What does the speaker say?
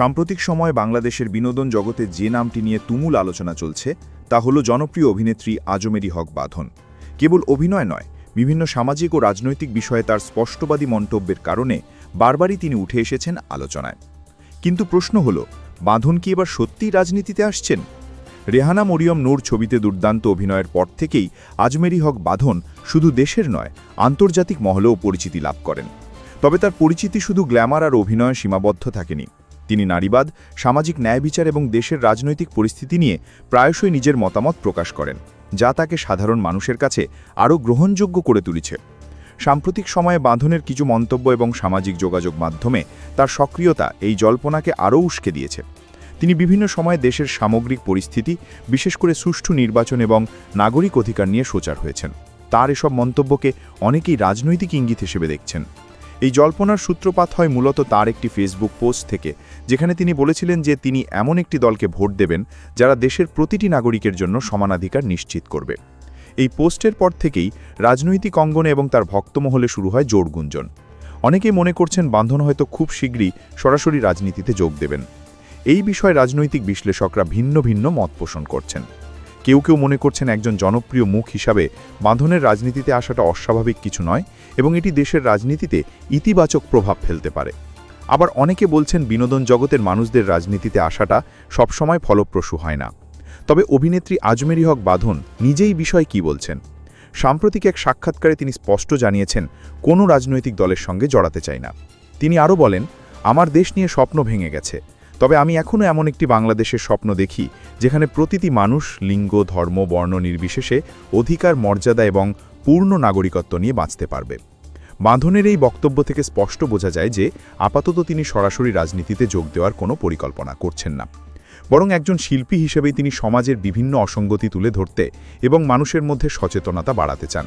সাম্প্রতিক সময়ে বাংলাদেশের বিনোদন জগতে যে নামটি নিয়ে তুমুল আলোচনা চলছে, তা হল জনপ্রিয় অভিনেত্রী আজমেরি হক বাঁধন। কেবল অভিনয় নয়, বিভিন্ন সামাজিক ও রাজনৈতিক বিষয়ে তার স্পষ্টবাদী মন্তব্যের কারণে বারবারই তিনি উঠে এসেছেন আলোচনায়। কিন্তু প্রশ্ন হল, বাঁধন কি এবার সত্যিই রাজনীতিতে আসছেন? রেহানা মরিয়ম নূর ছবিতে দুর্দান্ত অভিনয়ের পর থেকেই আজমেরি হক বাঁধন শুধু দেশের নয়, আন্তর্জাতিক মহলেও পরিচিতি লাভ করেন। তবে তার পরিচিতি শুধু গ্ল্যামার আর অভিনয়ে সীমাবদ্ধ থাকেনি। তিনি নারীবাদ, সামাজিক ন্যায় বিচার এবং দেশের রাজনৈতিক পরিস্থিতি নিয়ে প্রায়শই নিজের মতামত প্রকাশ করেন, যা তাকে সাধারণ মানুষের কাছে আরও গ্রহণযোগ্য করে তুলেছে। সাম্প্রতিক সময়ে বাঁধনের কিছু মন্তব্য এবং সামাজিক যোগাযোগ মাধ্যমে তার সক্রিয়তা এই জল্পনাকে আরও উস্কে দিয়েছে। তিনি বিভিন্ন সময়ে দেশের সামগ্রিক পরিস্থিতি, বিশেষ করে সুষ্ঠু নির্বাচন এবং নাগরিক অধিকার নিয়ে সোচার হয়েছেন। তার এসব মন্তব্যকে অনেকেই রাজনৈতিক ইঙ্গিত হিসেবে দেখছেন। এই জল্পনার সূত্রপাত হয় মূলত তার একটি ফেসবুক পোস্ট থেকে, যেখানে তিনি বলেছিলেন যে তিনি এমন একটি দলকে ভোট দেবেন যারা দেশের প্রতিটি নাগরিকের জন্য সমানাধিকার নিশ্চিত করবে। এই পোস্টের পর থেকেই রাজনৈতিক অঙ্গনে এবং তার ভক্তমহলে শুরু হয় জোর গুঞ্জন। অনেকেই মনে করছেন বান্ধন হয়তো খুব শীঘ্রই সরাসরি রাজনীতিতে যোগ দেবেন। এই বিষয়ে রাজনৈতিক বিশ্লেষকরা ভিন্ন ভিন্ন মত পোষণ করছেন। কেউ কেউ মনে করছেন একজন জনপ্রিয় মুখ হিসাবে বাঁধনের রাজনীতিতে আসাটা অস্বাভাবিক কিছু নয় এবং এটি দেশের রাজনীতিতে ইতিবাচক প্রভাব ফেলতে পারে। আবার অনেকে বলছেন বিনোদন জগতের মানুষদের রাজনীতিতে আসাটা সবসময় ফলপ্রসূ হয় না। তবে অভিনেত্রী আজমেরি হক বাঁধন নিজেই বিষয়ে কি বলছেন? সাম্প্রতিক এক সাক্ষাৎকারে তিনি স্পষ্ট জানিয়েছেন, কোনো রাজনৈতিক দলের সঙ্গে জড়াতে চাই না। তিনি আরও বলেন, আমার দেশ নিয়ে স্বপ্ন ভেঙে গেছে। তবে আমি এখনও এমন একটি বাংলাদেশের স্বপ্ন দেখি, যেখানে প্রতিটি মানুষ লিঙ্গ, ধর্ম, বর্ণ নির্বিশেষে অধিকার, মর্যাদা এবং পূর্ণ নাগরিকত্ব নিয়ে বাঁচতে পারবে। বাঁধনের এই বক্তব্য থেকে স্পষ্ট বোঝা যায় যে আপাতত তিনি সরাসরি রাজনীতিতে যোগ দেওয়ার কোনো পরিকল্পনা করছেন না। বরং একজন শিল্পী হিসেবেই তিনি সমাজের বিভিন্ন অসঙ্গতি তুলে ধরতে এবং মানুষের মধ্যে সচেতনতা বাড়াতে চান।